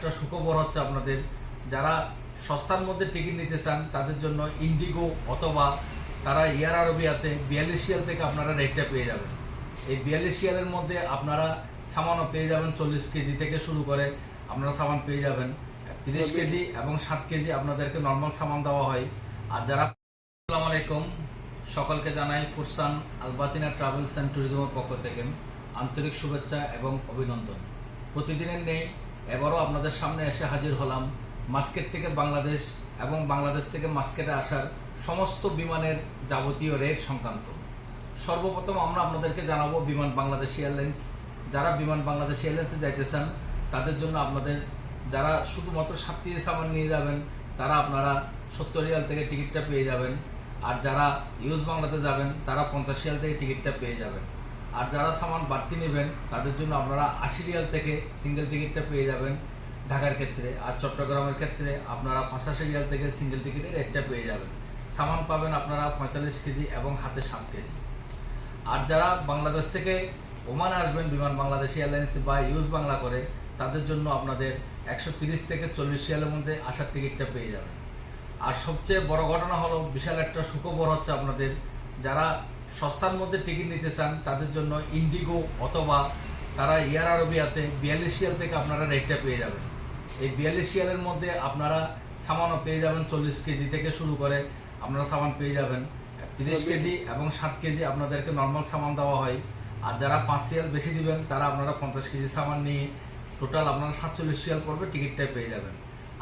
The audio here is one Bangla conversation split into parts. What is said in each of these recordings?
একটা সুখবর হচ্ছে আপনাদের। যারা সস্তার মধ্যে টিকিট নিতে চান তাদের জন্য ইন্ডিগো অথবা তারা ইয়ার আরবিয়াতে বিয়াল্লিশ শিয়াল থেকে আপনারা রেটটা পেয়ে যাবেন। এই বিয়াল্লিশ শিয়ালের মধ্যে আপনারা সামানও পেয়ে যাবেন চল্লিশ কেজি থেকে শুরু করে আপনারা সামান পেয়ে যাবেন। তিরিশ কেজি এবং সাত কেজি আপনাদেরকে নর্মাল সামান দেওয়া হয়। আর যারা আসসালামু আলাইকুম সকলকে জানাই ফুরসান আলবাতিনা ট্রাভেলস অ্যান্ড ট্যুরিজমের পক্ষ থেকে আন্তরিক শুভেচ্ছা এবং অভিনন্দন। প্রতিদিনের নেই এবারও আপনাদের সামনে এসে হাজির হলাম মাস্কেট থেকে বাংলাদেশ এবং বাংলাদেশ থেকে মাস্কেটে আসার সমস্ত বিমানের যাবতীয় রেট সংক্রান্ত। সর্বপ্রথম আমরা আপনাদেরকে জানাব বিমান বাংলাদেশ এয়ারলাইন্স। যারা বিমান বাংলাদেশ এয়ারলাইন্সে যাইতে চান তাদের জন্য আপনাদের যারা শুধুমাত্র সাত কেজি সামান নিয়ে যাবেন, তারা আপনারা সত্তর রিয়াল থেকে টিকিটটা পেয়ে যাবেন। আর যারা ইউজ বাংলাতে যাবেন, তারা পঞ্চাশ রিয়াল থেকে টিকিটটা পেয়ে যাবেন। আর যারা সামান বাড়তি নেবেন, তাদের জন্য আপনারা আশি রিয়াল থেকে সিঙ্গেল টিকিটটা পেয়ে যাবেন ঢাকার ক্ষেত্রে। আর চট্টগ্রামের ক্ষেত্রে আপনারা পঁচাশি রিয়াল থেকে সিঙ্গেল টিকিটের রেটটা পেয়ে যাবেন। সামান পাবেন আপনারা পঁয়তাল্লিশ কেজি এবং হাতে সাত কেজি। আর যারা বাংলাদেশ থেকে ওমানে আসবেন, বিমান বাংলাদেশ এয়ারলাইন্স বা ইউজ বাংলা করে, তাদের জন্য আপনাদের একশো তিরিশ থেকে চল্লিশ রিয়ালের মধ্যে আসার টিকিটটা পেয়ে যাবেন। আর সবচেয়ে বড় ঘটনা হলো, বিশাল একটা সুখবর হচ্ছে আপনাদের, যারা সস্তার মধ্যে টিকিট নিতে চান তাদের জন্য ইন্ডিগো অথবা তারা ইয়ার আরবিয়াতে বিয়াল্লিশ রিয়াল থেকে আপনারা রেটটা পেয়ে যাবেন। এই বিয়াল্লিশ রিয়ালের মধ্যে আপনারা সামানও পেয়ে যাবেন চল্লিশ কেজি থেকে শুরু করে আপনারা সামান পেয়ে যাবেন। তিরিশ কেজি এবং সাত কেজি আপনাদেরকে নর্মাল সামান দেওয়া হয়। আর যারা পাঁচ রিয়াল বেশি দিবেন তারা আপনারা পঞ্চাশ কেজি সামান নিয়ে টোটাল আপনারা সাতচল্লিশ রিয়াল পড়বে টিকিটটা পেয়ে যাবেন।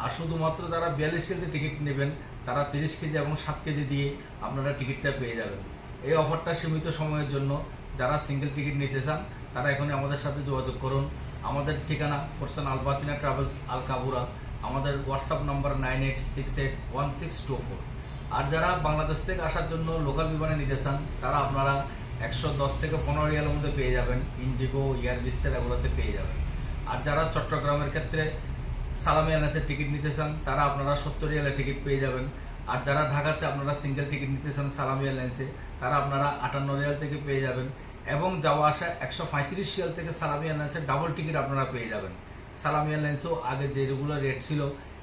আর শুধুমাত্র যারা বিয়াল্লিশ কেজি টিকিট নেবেন তারা তিরিশ কেজি এবং সাত কেজি দিয়ে আপনারা টিকিটটা পেয়ে যাবেন। এই অফারটা সীমিত সময়ের জন্য যারা সিঙ্গেল টিকিট নিতে চান, তারা এখনই আমাদের সাথে যোগাযোগ করুন। আমাদের ঠিকানা ফোরসান আলবাতিনা ট্রাভেলস আল কাবুরা আমাদের WhatsApp number nine eight six eight one six two four আর যারা বাংলাদেশ থেকে আসার জন্য লোকাল বিমানে নিতে চান, তারা আপনারা একশো দশ থেকে পনেরো রিয়ালের মধ্যে পেয়ে যাবেন। ইন্ডিগো এয়ার বিস্তার এগুলোতে পেয়ে যাবেন। আর যারা চট্টগ্রামের ক্ষেত্রে সালামি এয়ারলাইন্সের টিকিট নিতে চান, তারা আপনারা সত্তর রিয়ালের টিকিট পেয়ে যাবেন। আর যারা ঢাকাতে আপনারা সিঙ্গেল টিকিট নিতে চান সালামি এয়ারলাইন্সে তারা আপনারা আটান্ন রিয়াল থেকে পেয়ে যাবেন। এবং যাওয়া আসা একশো পঁয়ত্রিশ রিয়াল থেকে সালামি এয়ারলাইন্সের ডাবল টিকিট আপনারা পেয়ে যাবেন। সালামি এয়ারলাইন্সও আগে যে রেগুলার রেট ছিল,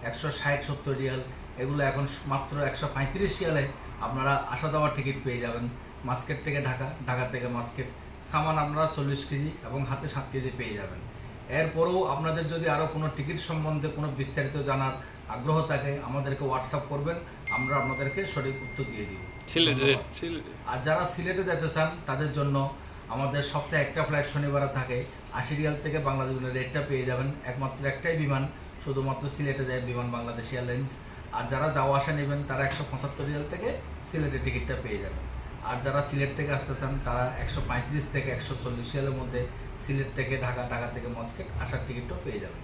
একশো ষাট, সত্তর রিয়াল, এগুলো এখন মাত্র একশো পঁয়ত্রিশ রিয়ালে আপনারা আসা যাওয়ার টিকিট পেয়ে যাবেন। মাস্কেট থেকে ঢাকা ঢাকা থেকে মাস্কেট সামান আপনারা চল্লিশ কেজি এবং হাতে সাত কেজি পেয়ে যাবেন। এরপরেও আপনাদের যদি আরও কোনো টিকিট সম্বন্ধে কোনো বিস্তারিত জানার আগ্রহ থাকে আমাদেরকে হোয়াটসঅ্যাপ করবেন আমরা আপনাদেরকে সঠিক উত্তর দিয়ে দিব। আর যারা সিলেটে যেতে চান তাদের জন্য আমাদের সপ্তাহে একটা ফ্লাইট শনিবারে থাকে আশি রিয়াল থেকে বাংলাদেশের রেটটা পেয়ে যাবেন। একমাত্র একটাই বিমান শুধুমাত্র সিলেটে যায় বিমান বাংলাদেশ এয়ারলাইন্স। আর যারা যাওয়া আসা নেবেন তারা একশো পঁচাত্তর রিয়াল থেকে সিলেটের টিকিটটা পেয়ে যাবেন। আর যারা সিলেট থেকে আসতে চান তারা একশো পঁয়ত্রিশ থেকে একশো চল্লিশ সালের মধ্যে সিলেট থেকে ঢাকা ঢাকা থেকে মস্কেট আসার টিকিটটাও পেয়ে যাবেন।